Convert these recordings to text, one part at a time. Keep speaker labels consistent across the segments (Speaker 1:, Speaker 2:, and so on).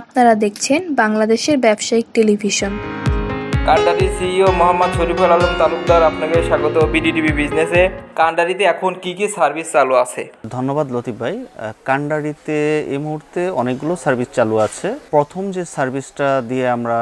Speaker 1: আপনারা দেখছেন বাংলাদেশের ব্যবসায়িক টেলিভিশন।
Speaker 2: কান্ডারি সিইও মোহাম্মদ শরীফুল আলম তালুকদার আপনাকে স্বাগত বিডিটিভি বিজনেসে। কান্ডারিতে এখন কি কি সার্ভিস চালু আছে?
Speaker 3: ধন্যবাদ লতিফ ভাই। কান্ডারিতে এই মুহূর্তে অনেকগুলো সার্ভিস চালু আছে। প্রথম যে সার্ভিসটা দিয়ে আমরা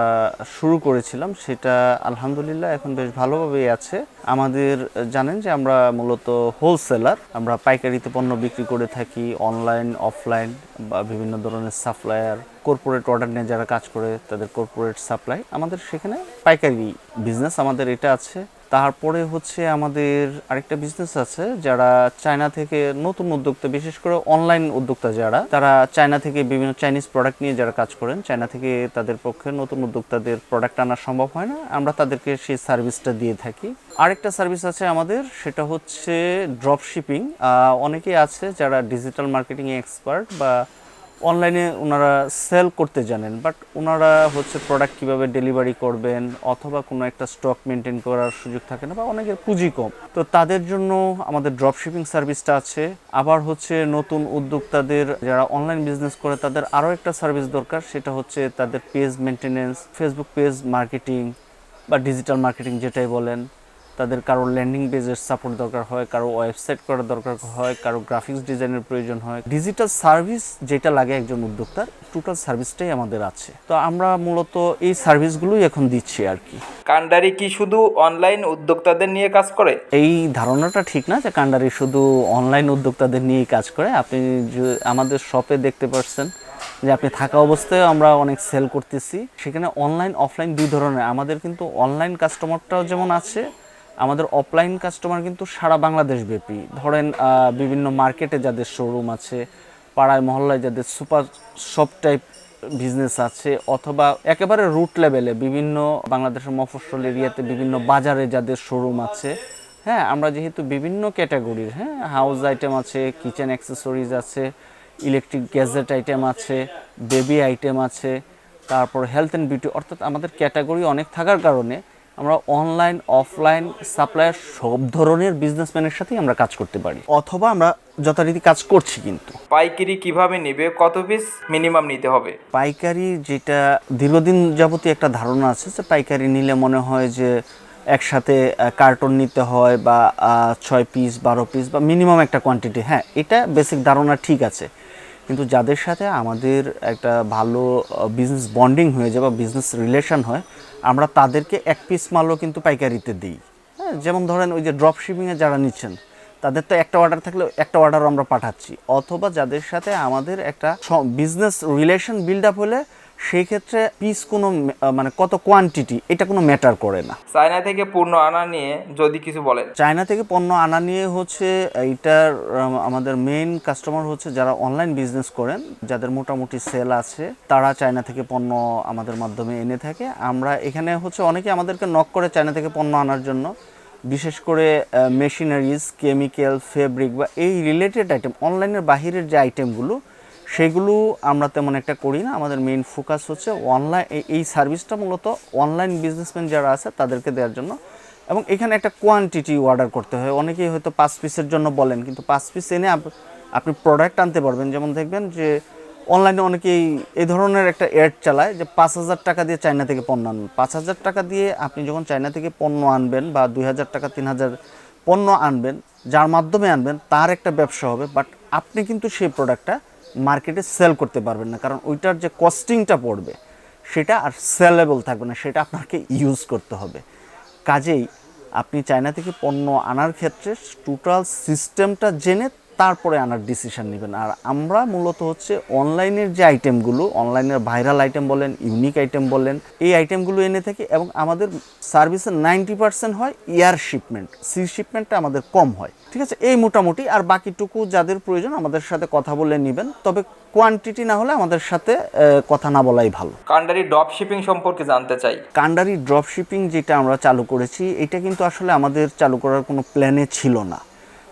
Speaker 3: শুরু করেছিলাম সেটা আলহামদুলিল্লাহ এখন বেশ ভালোভাবেই আছে। আমাদের জানেন যে আমরা মূলত হোলসেলার আমরা পাইকারিতে পণ্য বিক্রি করে থাকি অনলাইন অফলাইন বা বিভিন্ন ধরনের সাপ্লায়ার কর্পোরেট অর্ডার নিয়ে যারা কাজ করে, তাদের কর্পোরেট সাপ্লাই আমাদের সেখানে পাইকারি বিজনেস আমাদের এটা আছে। তারপরে হচ্ছে আমাদের আরেকটা বিজনেস আছে, যারা চায়না থেকে নতুন উদ্যোক্তা, বিশেষ করে অনলাইন উদ্যোক্তা যারা, তারা চায়না থেকে বিভিন্ন চাইনিজ প্রোডাক্ট নিয়ে যারা কাজ করেন, চায়না থেকে তাদের পক্ষে নতুন উদ্যোক্তাদের প্রোডাক্ট আনা সম্ভব হয় না। আমরা তাদেরকে সেই সার্ভিসটা দিয়ে থাকি। আরেকটা সার্ভিস আছে আমাদের, সেটা হচ্ছে ড্রপ শিপিং অনেকেই আছে যারা ডিজিটাল মার্কেটিং এক্সপার্ট বা অনলাইনে ওনারা সেল করতে জানেন বাট ওনারা হচ্ছে প্রোডাক্ট কীভাবে ডেলিভারি করবেন অথবা কোনো একটা স্টক মেনটেন করার সুযোগ থাকে না বা অনেকের পুঁজি কম। তো তাদের জন্য আমাদের ড্রপ শিপিং সার্ভিসটা আছে। আবার হচ্ছে নতুন উদ্যোক্তাদের যারা অনলাইন বিজনেস করে, তাদের আরও একটা সার্ভিস দরকার, সেটা হচ্ছে তাদের page maintenance Facebook page marketing বা ডিজিটাল মার্কেটিং যেটাই বলেন। তাদের কারও ল্যান্ডিং পেজের সাপোর্ট দরকার হয় কারও ওয়েবসাইট করার দরকার হয় কারও গ্রাফিক্স ডিজাইনের প্রয়োজন হয়। ডিজিটাল সার্ভিস যেটা লাগে একজন উদ্যোক্তার টোটাল সার্ভিসটাই আমাদের আছে। তো আমরা মূলত এই সার্ভিসগুলোই এখন দিচ্ছি আর কি।
Speaker 2: কান্ডারি কি শুধু অনলাইন উদ্যোক্তাদের নিয়ে কাজ করে?
Speaker 3: এই ধারণাটা ঠিক না যে কান্ডারি শুধু অনলাইন উদ্যোক্তাদের নিয়েই কাজ করে। আপনি আমাদের শপে দেখতে পাচ্ছেন যে আপনি থাকা অবস্থায় আমরা অনেক সেল করতেছি। সেখানে অনলাইন অফলাইন দুই ধরনের। আমাদের কিন্তু অনলাইন কাস্টমারটাও যেমন আছে আমাদের অফলাইন কাস্টমার কিন্তু সারা বাংলাদেশ ব্যাপী। ধরেন বিভিন্ন মার্কেটে যাদের শোরুম আছে, পাড়ায়, মহল্লায় যাদের সুপার শপ টাইপ বিজনেস আছে, অথবা একেবারে রুট লেভেলে বিভিন্ন বাংলাদেশের মফস্বল এরিয়াতে বিভিন্ন বাজারে যাদের শোরুম আছে হ্যাঁ আমরা যেহেতু বিভিন্ন ক্যাটাগরির হ্যাঁ হাউস আইটেম আছে কিচেন অ্যাক্সেসরিজ আছে ইলেকট্রিক গ্যাজেট আইটেম আছে বেবি আইটেম আছে, তারপর হেলথ অ্যান্ড বিউটি অর্থাৎ আমাদের ক্যাটাগরি অনেক থাকার কারণে আমরা অনলাইন অফলাইন সাপ্লায়ার সব ধরনের বিজনেসম্যানের সাথেই আমরা কাজ করতে পারি। অথবা আমরা যথারীতি কাজ করছি কিন্তু।
Speaker 2: পাইকারি কীভাবে নেবে কত পিস মিনিমাম নিতে হবে?
Speaker 3: পাইকারি যেটা দীর্ঘদিন যাবতীয় একটা ধারণা আছে যে পাইকারি নিলে মনে হয় যে একসাথে কার্টন নিতে হয় বা ছয় পিস বারো পিস বা মিনিমাম একটা কোয়ান্টিটি হ্যাঁ এটা বেসিক ধারণা ঠিক আছে। কিন্তু যাদের সাথে আমাদের একটা ভালো বিজনেস বন্ডিং হয়ে যায় বা বিজনেস রিলেশন হয়, আমরা তাদেরকে এক পিস মালও কিন্তু পাইকারিতে দিই। হ্যাঁ যেমন ধরেন ওই যে ড্রপ শিপিংয়ে যারা নিচ্ছেন, তাদের তো একটা অর্ডার থাকলে একটা অর্ডারও আমরা পাঠাচ্ছি। অথবা যাদের সাথে আমাদের একটা বিজনেস রিলেশন বিল্ড আপ হলে সেই ক্ষেত্রে পিস কোনো মানে কত কোয়ান্টিটি এটা কোনো ম্যাটার করে না।
Speaker 2: চায়না থেকে পণ্য আনা নিয়ে যদি কিছু বলেন।
Speaker 3: চায়না থেকে পণ্য আনা নিয়ে হচ্ছে এইটার আমাদের মেইন কাস্টমার হচ্ছে যারা অনলাইন বিজনেস করেন যাদের মোটামুটি সেল আছে তারা চায়না থেকে পণ্য আমাদের মাধ্যমে এনে থাকে। আমরা এখানে হচ্ছে অনেকে আমাদেরকে নক করে চায়না থেকে পণ্য আনার জন্য বিশেষ করে মেশিনারিজ কেমিক্যাল ফেব্রিক বা এই রিলেটেড আইটেম অনলাইনের বাহিরের যে আইটেমগুলো সেগুলো আমরা তেমন একটা করি না। আমাদের মেইন ফোকাস হচ্ছে অনলাইন এই সার্ভিসটা মূলত অনলাইন বিজনেসম্যান যারা আছে তাদেরকে দেওয়ার জন্য। এবং এখানে একটা কোয়ান্টিটি অর্ডার করতে হয়। অনেকেই হয়তো পাঁচ পিসের জন্য বলেন, কিন্তু পাঁচ পিস এনে আপনি প্রোডাক্ট আনতে পারবেন। যেমন দেখবেন যে অনলাইনে অনেকেই এই ধরনের একটা অ্যাড চালায় যে পাঁচ হাজার টাকা দিয়ে চায়না থেকে পণ্য আনবেন। পাঁচ হাজার টাকা দিয়ে আপনি যখন চায়না থেকে পণ্য আনবেন বা দুই হাজার টাকা, তিন হাজার পণ্য আনবেন, যার মাধ্যমে আনবেন, তার একটা ব্যবসা হবে। বাট আপনি কিন্তু সেই প্রোডাক্টটা মার্কেটে সেল করতে পারবেন না। কারণ ওইটার যে কস্টিংটা পড়বে, সেটা আর সেলেবল থাকবে না, সেটা আপনাকে ইউজ করতে হবে। কাজেই আপনি চায়না থেকে পণ্য আনার ক্ষেত্রে টোটাল সিস্টেমটা জেনে তারপরে আনার ডিসিশন নেবেন। আর আমরা মূলত হচ্ছে অনলাইনের যে আইটেমগুলো অনলাইনের ভাইরাল আইটেম বলেন ইউনিক আইটেম বলেন এই আইটেমগুলো এনে থাকি এবং আমাদের সার্ভিসের নাইনটি পার্সেন্ট হয় এয়ার শিপমেন্ট সি শিপমেন্টটা আমাদের কম হয়। ঠিক আছে? এই মোটামুটি আর বাকিটুকু যাদের প্রয়োজন আমাদের সাথে কথা বলে নেবেন। তবে কোয়ান্টিটি না হলে আমাদের সাথে কথা না বলাই ভালো।
Speaker 2: কান্ডারি ড্রপ শিপিং সম্পর্কে জানতে চাই।
Speaker 3: কান্ডারি ড্রপ শিপিং যেটা আমরা চালু করেছি এটা কিন্তু আসলে আমাদের চালু করার কোনো প্ল্যানে ছিল না।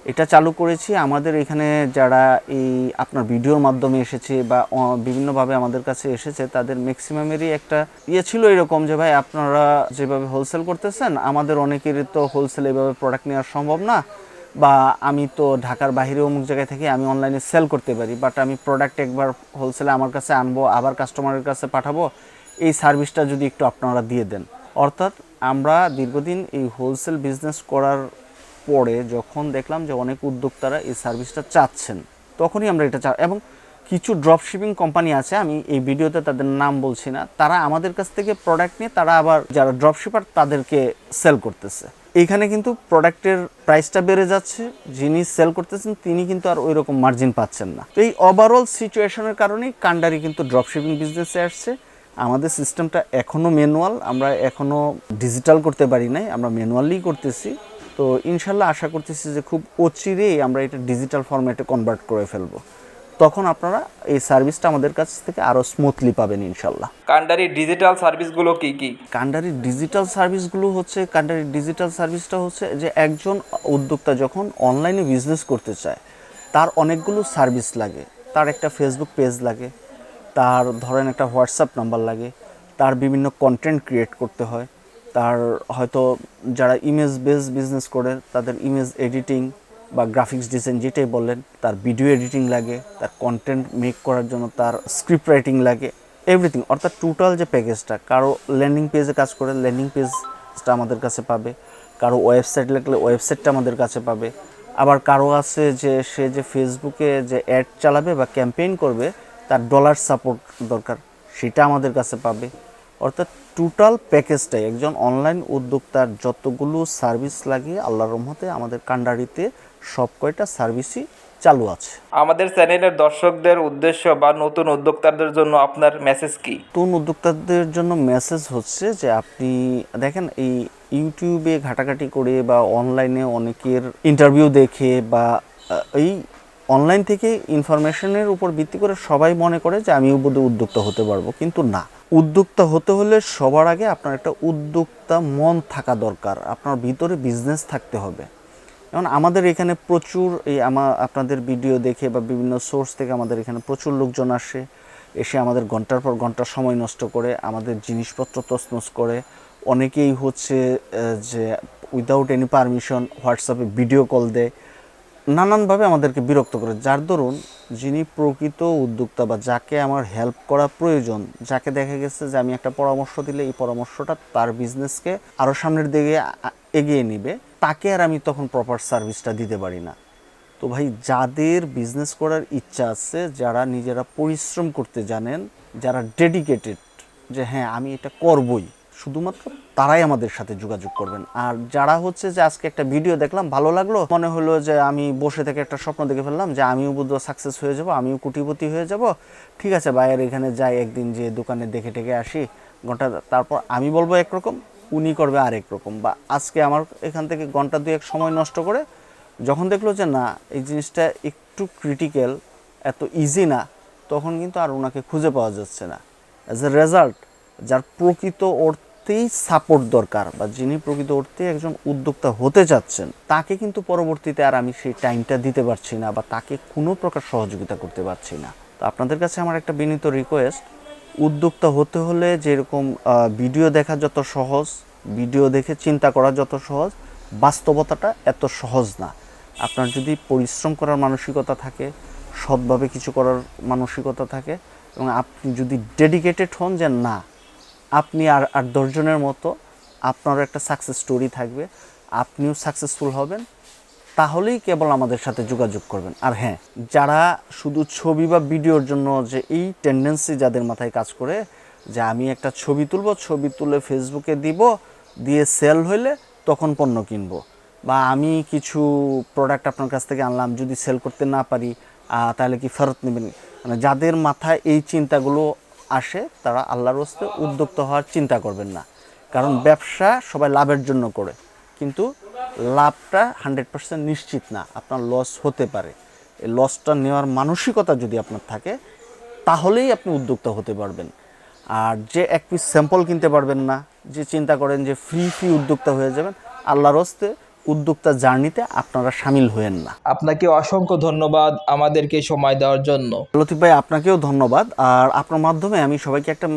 Speaker 3: এটা চালু করেছি। আমাদের এখানে যারা এই আপনার ভিডিওর মাধ্যমে এসেছে বা বিভিন্নভাবে আমাদের কাছে এসেছে, তাদের ম্যাক্সিমামেরই একটা ইয়ে ছিল এরকম যে, ভাই, আপনারা যেভাবে হোলসেল করতেছেন, আমাদের অনেকেরই তো হোলসেল এভাবে প্রোডাক্ট নেওয়া সম্ভব না। বা, আমি তো ঢাকার বাইরে অমুক জায়গায় থেকে, আমি অনলাইনে সেল করতে পারি। বাট আমি প্রোডাক্ট একবার হোলসেলে আমার কাছে আনব, আবার কাস্টমারের কাছে পাঠাবো, এই সার্ভিসটা যদি একটু আপনারা দিয়ে দেন। অর্থাৎ আমরা দীর্ঘদিন এই হোলসেল বিজনেস করার পরে যখন দেখলাম যে অনেক উদ্যোক্তারা এই সার্ভিসটা চাচ্ছেন, তখনই আমরা এটা চা এবং কিছু ড্রপ শিপিং কোম্পানি আছে, আমি এই ভিডিওতে তাদের নাম বলছি না, তারা আমাদের কাছ থেকে প্রোডাক্ট নিয়ে তারা আবার যারা ড্রপ শিপার তাদেরকে সেল করতেছে। এইখানে কিন্তু প্রোডাক্টের প্রাইসটা বেড়ে যাচ্ছে, যিনি সেল করতেছেন তিনি কিন্তু আর ওই রকম মার্জিন পাচ্ছেন না। তো এই ওভারঅল সিচুয়েশনের কারণেই কান্ডারি কিন্তু ড্রপ শিপিং বিজনেসে আসছে। আমাদের সিস্টেমটা এখনও ম্যানুয়াল আমরা এখনও ডিজিটাল করতে পারি নাই, আমরা ম্যানুয়ালি করতেছি। তো ইনশাল্লাহ আশা করতেছি যে খুব অচিরেই আমরা এটা ডিজিটাল ফরম্যাটে কনভার্ট করে ফেলব। তখন আপনারা এই সার্ভিসটা আমাদের কাছ থেকে আরও স্মুথলি পাবেন ইনশাল্লাহ।
Speaker 2: কান্ডারি ডিজিটাল সার্ভিসগুলো কি কি?
Speaker 3: কান্ডারি ডিজিটাল সার্ভিসগুলো হচ্ছে কান্ডারির ডিজিটাল সার্ভিসটা হচ্ছে যে একজন উদ্যোক্তা যখন অনলাইনে বিজনেস করতে চায় তার অনেকগুলো সার্ভিস লাগে। তার একটা ফেসবুক পেজ লাগে তার ধরেন একটা হোয়াটসঅ্যাপ নাম্বার লাগে তার বিভিন্ন কন্টেন্ট ক্রিয়েট করতে হয়। তার হয়তো যারা ইমেজ বেস বিজনেস করে, তাদের ইমেজ এডিটিং বা গ্রাফিক্স ডিজাইন যেটাই বললেন তার ভিডিও এডিটিং লাগে, তার কন্টেন্ট মেক করার জন্য তার স্ক্রিপ্ট রাইটিং লাগে এভরিথিং অর্থাৎ টোটাল যে প্যাকেজটা কারও ল্যান্ডিং পেজে কাজ করে ল্যান্ডিং পেজটা আমাদের কাছে পাবে। কারও ওয়েবসাইট লাগলে ওয়েবসাইটটা আমাদের কাছে পাবে। আবার কারও আছে যে, সে যে ফেসবুকে যে অ্যাড চালাবে বা ক্যাম্পেইন করবে, তার ডলার সাপোর্ট দরকার, সেটা আমাদের কাছে পাবে। অর্থাৎ টোটাল প্যাকেজটাই একজন অনলাইন উদ্যোক্তার যতগুলো সার্ভিস লাগে আল্লাহর রহমতে আমাদের কান্ডারিতে সব কয়টা সার্ভিসই চালু আছে।
Speaker 2: আমাদের চ্যানেলের দর্শকদের উদ্দেশ্য বা নতুন উদ্যোক্তাদের জন্য আপনার মেসেজ কি?
Speaker 3: নতুন উদ্যোক্তাদের জন্য মেসেজ হচ্ছে যে আপনি দেখেন এই ইউটিউবে ঘাটাঘাটি করে বা অনলাইনে অনেকের ইন্টারভিউ দেখে বা এই অনলাইন থেকে ইনফরমেশনের উপর ভিত্তি করে সবাই মনে করে যে আমিও বোধহয় উদ্যোক্তা হতে পারব, কিন্তু না। উদ্যোক্তা হতে হলে সবার আগে আপনার একটা উদ্যোক্তা মন থাকা দরকার, আপনার ভিতরে বিজনেস থাকতে হবে। যেমন আমাদের এখানে প্রচুর এই আমা, আপনাদের ভিডিও দেখে বা বিভিন্ন সোর্স থেকে আমাদের এখানে প্রচুর লোকজন আসে, এসে আমাদের ঘণ্টার পর ঘণ্টা সময় নষ্ট করে, আমাদের জিনিসপত্র তছনছ করে। অনেকেই হচ্ছে যে উইদাউট এনি পারমিশন হোয়াটসঅ্যাপে ভিডিও কল দেয়। নানানভাবে আমাদেরকে বিরক্ত করে। যার দরুন যিনি প্রকৃত উদ্যোক্তা বা যাকে আমার হেল্প করা প্রয়োজন, যাকে দেখা গেছে যে আমি একটা পরামর্শ দিলে এই পরামর্শটা তার বিজনেসকে আরও সামনের দিকে এগিয়ে নিবে, তাকে আর আমি তখন প্রপার সার্ভিসটা দিতে পারি না। তো ভাই, যাদের বিজনেস করার ইচ্ছা আছে, যারা নিজেরা পরিশ্রম করতে জানেন, যারা ডেডিকেটেড যে হ্যাঁ আমি এটা করবই, শুধুমাত্র তারাই আমাদের সাথে যোগাযোগ করবেন। আর যারা হচ্ছে যে আজকে একটা ভিডিও দেখলাম, ভালো লাগল, মনে হলো যে আমি বসে থেকে একটা স্বপ্ন দেখে ফেললাম যে আমিও বুদ্ধ সাকসেস হয়ে যাব, আমিও কুটিপতি হয়ে যাব। ঠিক আছে বাইরের এখানে যাই একদিন যে দোকানে দেখে টেকে আসি, ঘণ্টা তারপর আমি বলব একরকম, উনি করবে আরেক রকম। বা আজকে আমার এখান থেকে ঘণ্টা দুয়েক সময় নষ্ট করে যখন দেখল যে না, এই জিনিসটা একটু ক্রিটিক্যাল এত ইজি না, তখন কিন্তু আর ওনাকে খুঁজে পাওয়া যাচ্ছে না। অ্যাজ এ রেজাল্ট যার প্রকৃত অর্থেই সাপোর্ট দরকার বা যিনি প্রকৃত অর্থে একজন উদ্যোক্তা হতে চাচ্ছেন তাকে কিন্তু পরবর্তীতে আর আমি সেই টাইমটা দিতে পারছি না বা তাকে কোনো প্রকার সহযোগিতা করতে পারছি না। তো আপনাদের কাছে আমার একটা বিনীত রিকোয়েস্ট উদ্যোক্তা হতে হলে যেরকম ভিডিও দেখা যত সহজ ভিডিও দেখে চিন্তা করা যত সহজ, বাস্তবতাটা এত সহজ না। আপনার যদি পরিশ্রম করার মানসিকতা থাকে, সৎভাবে কিছু করার মানসিকতা থাকে এবং আপনি যদি ডেডিকেটেড হন যে না আপনি আর আর দশজনের মতো আপনারও একটা সাকসেস স্টোরি থাকবে। আপনিও সাকসেসফুল হবেন। তাহলেই কেবল আমাদের সাথে যোগাযোগ করবেন। আর হ্যাঁ যারা শুধু ছবি বা ভিডিওর জন্য যে এই টেন্ডেন্সি যাদের মাথায় কাজ করে, যে আমি একটা ছবি তুলব, ছবি তুলে ফেসবুকে দিব, দিয়ে সেল হইলে তখন পণ্য কিনবো। বা আমি কিছু প্রোডাক্ট আপনার কাছ থেকে আনলাম, যদি সেল করতে না পারি তাহলে কি ফেরত নেবেন? মানে যাদের মাথায় এই চিন্তাগুলো আসে, তারা আল্লাহর হস্তে উদ্যোক্তা হওয়ার চিন্তা করবেন না। কারণ ব্যবসা সবাই লাভের জন্য করে, কিন্তু লাভটা হান্ড্রেড পার্সেন্ট নিশ্চিত না, আপনার লস হতে পারে। এই লসটা নেওয়ার মানসিকতা যদি আপনার থাকে, তাহলেই আপনি উদ্যোক্তা হতে পারবেন। আর যে এক পিস স্যাম্পল কিনতে পারবেন না, যে চিন্তা করেন যে ফ্রি ফ্রি উদ্যোক্তা হয়ে যাবেন, আল্লাহর হস্তে উদ্যোক্তা জার্নিতে আপনারা সামিল হয়েন না।
Speaker 2: আপনাকে অসংখ্য ধন্যবাদ আমাদেরকে সময় দেওয়ার জন্য।
Speaker 3: লতিফ ভাই আপনাকেও ধন্যবাদ। আর আপনার মাধ্যমে আমি সবাইকে একটা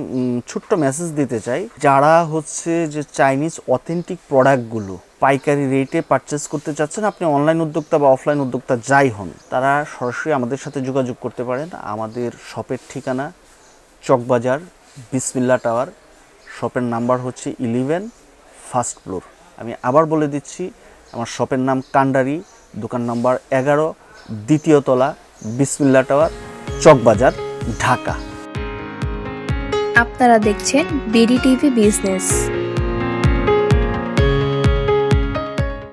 Speaker 3: ছোট্ট মেসেজ দিতে চাই। যারা হচ্ছে যে চাইনিজ অথেন্টিক প্রোডাক্টগুলো পাইকারি রেটে পারচেস করতে চাচ্ছেন আপনি অনলাইন উদ্যোক্তা বা অফলাইন উদ্যোক্তা যাই হন তারা সরাসরি আমাদের সাথে যোগাযোগ করতে পারেন। আমাদের শপের ঠিকানা চকবাজার বিসমিল্লা টাওয়ার। শপের নাম্বার হচ্ছে ইলেভেন ফার্স্ট ফ্লোর আমি আবার বলে দিচ্ছি আমার শপের নাম কান্ডারি, দোকান নাম্বার এগারো, দ্বিতীয় তলা, বিসমিল্লা টাওয়ার, চকবাজার, ঢাকা।
Speaker 1: আপনারা দেখছেন বিডি টিভি বিজনেস।